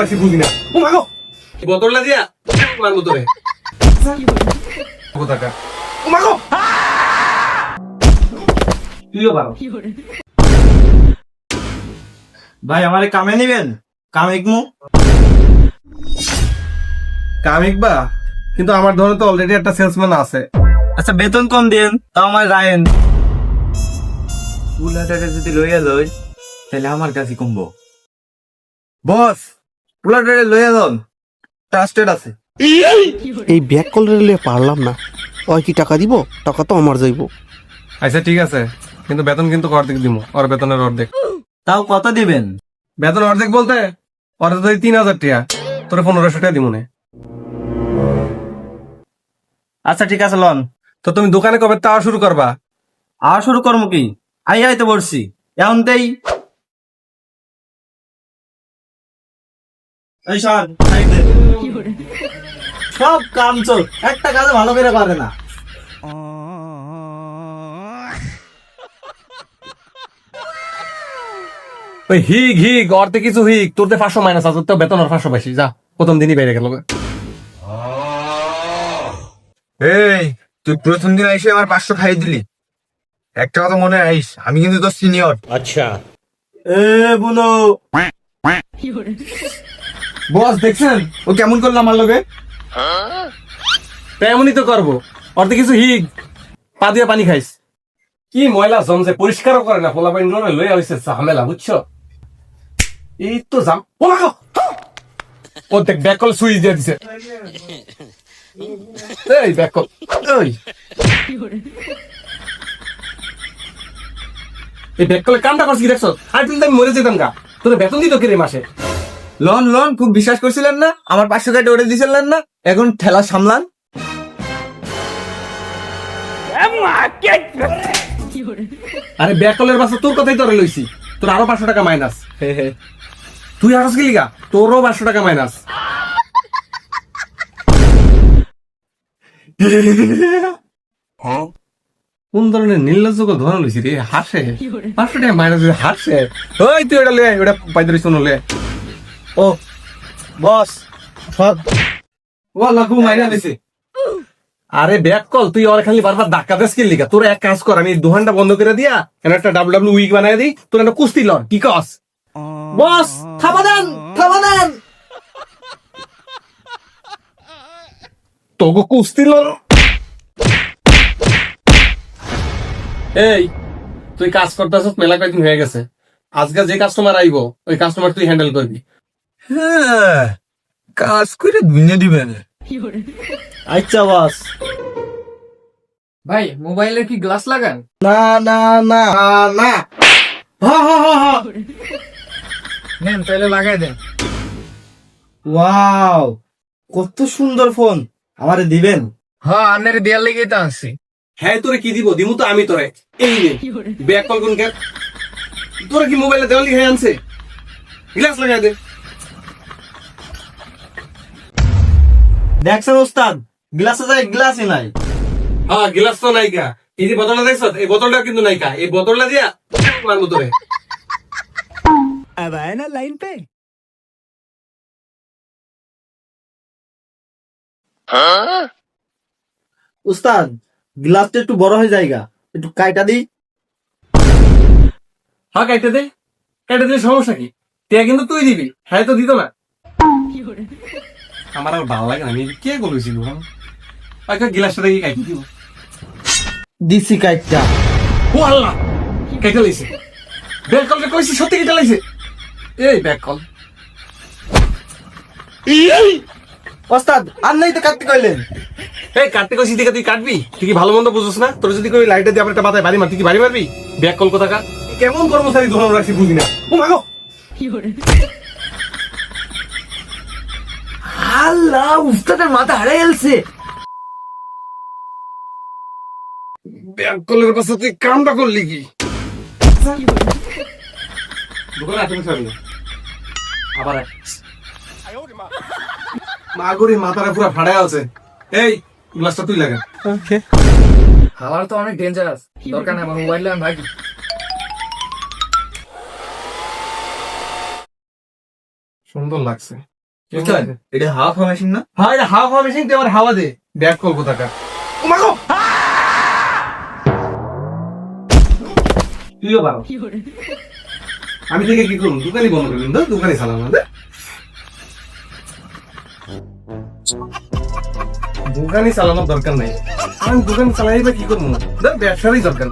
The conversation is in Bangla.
রাখছি বুঝি না। ও মাগো বোতলটা দিয়া? মারবো তোরে কোথাকার? ও মাগো তুইও পারো। ভাই আমারে কামে নিবেন? কামিক মু? কামিক বা? কিন্তু আমার ধরনে তো অলরেডি একটা সেলসম্যান আছে। আচ্ছা বেতন কম দেন তাও আমার রায়েন। পুলা টাকা যদি লইয়া লই তাহলে আমার কাছে কমবো। বস! লইয়া ট্রাস্টেড আছে। এই! ব্যাক কল রেলে পারলাম না। ওই কি টাকা দিব? টাকা তো আমার যাইব। আচ্ছা ঠিক আছে। কিন্তু বেতন কিন্তু অর্ধেক দিব। ওর বেতনের অর্ধেক। তাও কত দিবেন? বেতন অর্ধেক বলতে ওর তো তিন হাজার টাকা তোর পনেরোশো টাকা দিব না আচ্ছা ঠিক আছে লন। তো তুমি দোকানে কবে তা শুরু করবা? আর শুরু করব কি? আই আই তো বলছি এমনতেই এই সর সব কাম চল একটা কাজে ভালো করে পারে না। ওই হিগ হিগ অর্ধে কিছু হিগ। তোর পাঁচশো মাইনাস আছে তো বেতন আর পাঁচশো যা প্রথম দিনই বেড়ে গেল। এই তুই প্রথম দিন এসে আমার পাঁচশো খাই দিলি। একটা কথা মনে আইস আমি কিন্তু তোর সিনিয়র আচ্ছা। এ বুনো। বস, দেখছেন? ও কেমন করল আমার লোকে তেমনই তো করব। অর্ধে কিছু হিগ। পা দিয়ে পানি খাইস। কি ময়লা জমছে, পরিষ্কারও করে না পোলা পানি লইয়া হয়েছে ঝামেলা, বুঝছ? এই তো জাম ও দেখ ব্যাক কল সুইচ দিয়ে দিছে। এই ব্যাক কল ওই এই ব্যাক কলে কামটা করছিস কি দেখছ? আর তুই আমি মরে যেতাম গা। তোর বেতন দিত কে মাসে? লোন লন খুব বিশ্বাস করছিলেন না? আমার পাঁচশো কাটে ওরে দিছিলেন না? এখন ঠেলা সামলান। আরে ব্যাক কলের বাসা তোর কথাই তোরে লইছি। তোর আরও পাঁচশো টাকা মাইনাস তুই আরও গেলি গা তোরও পাঁচশো টাকা মাইনাস কোন ধরনের নির্লজ্জক ধরন লইছি রে? হাসে। পাঁচশো টাকা মাইনাস হাসে। ওই তুই ওটা লে ওটা পাইতে রইছ লে। ও বস সব ওয়াল্লাহ মাইনা দিছে। আরে ব্যাক কল তুই ওর খালি বারবার ধাক্কা দেস কি লিগা? তোর এক কাজ কর আমি দোকানটা বন্ধ করে দিয়া এখানে একটা ডাব্লিউ ডাব্লিউ উইক বানাই দিই। তোর একটা কুস্তি লর কি কস? বস থামা দেন থামা দেন। তোগো কুস্তি লর এই তুই কাজ করতেছ মেলা কয়েকদিন হয়ে গেছে। আজকে যে কাস্টমার আইবো ওই কাস্টমার তুই হ্যান্ডেল করবি। হ্যাঁ কাজ করে দুনিয়া দিবেন আচ্ছা বস। ভাই মোবাইলের কি গ্লাস লাগান? না না না না। নেন তাহলে লাগাই দেন। ওয়াও কত সুন্দর ফোন। আমারে দিবেন? হ্যাঁ আনের দেয়ার লেগে তো আনছি। হ্যাঁ তোরে কি দিব? দিমু তো আমি তোরে। এই নে ব্যাক কল কোন? কে তোরে কি মোবাইলে দেওয়াল লিখে আনছে? গ্লাস লাগাই দে। দেখছেন ওস্তাদ? গ্লাসে যায় গ্লাসই নাই। হ্যাঁ গ্লাস তো নাইকা এই যে বোতলটা দেখছ এই বোতলটা কিন্তু নাইকা এই বোতলটা দিয়া মারবো তোরে উস্তাদ গ্লাসটা একটু বড় হয়ে যায়গা একটু কাইটা দিই হ্যাঁ কাইটে দে। কাইটে দিলে সমস্যা কি? টিয়া কিন্তু তুই দিবি। হ্যাঁ তো দিত না। আমার আর ভালো লাগে না। আমি কে বলেছিল একটা গিলাসটা দেখি কাইটে দিব। দিছি কাইটা ও আল্লাহ কেটে লাইছে ব্যাক কলটা কইছি সত্যি কেটে লাইছে এই ব্যাক কল। ওস্তাদ আর নাই তো কাটতে কইলেন। এই কাটতে কইছি দিকে তুই কাটবি? তুই কি ভালো মন্দ বুঝছ না? তোর যদি কই লাইটে দিয়ে আমার একটা মাথায় বাড়ি মার তুই কি বাড়ি মারবি? ব্যাক কল কোথা কার কেমন কর্মচারী ধরন রাখছি বুঝি না। ও মাগো আল্লাহ উস্তাদের মাথা হারাই গেলছে। ব্যাক কলের পাশে তুই কামটা করলি কি? দোকানে আটকে ছাড়বি না। আবার মাগুরি মাথাটা পুরো ফাড়ায় আছে। এই গ্লাসটা তুই লাগা। হাওয়ার তো অনেক ডেঞ্জারাস দরকার নেই আমার মোবাইল আমি ভাগি সুন্দর লাগছে। বুঝছেন এটা হাফ মেশিন না? হ্যাঁ এটা হাওয়া হাওয়া মেশিন দিয়ে আমার হাওয়া দে। ব্যাক কোথাকার। ও তুইও পারো আমি থেকে কি করুন দোকানই বন্ধ করবেন তো দোকানই না দে। দোকানই চালানোর দরকার নাই। আমি দোকান চালাই বা কি করব? ব্যবসারই দরকার।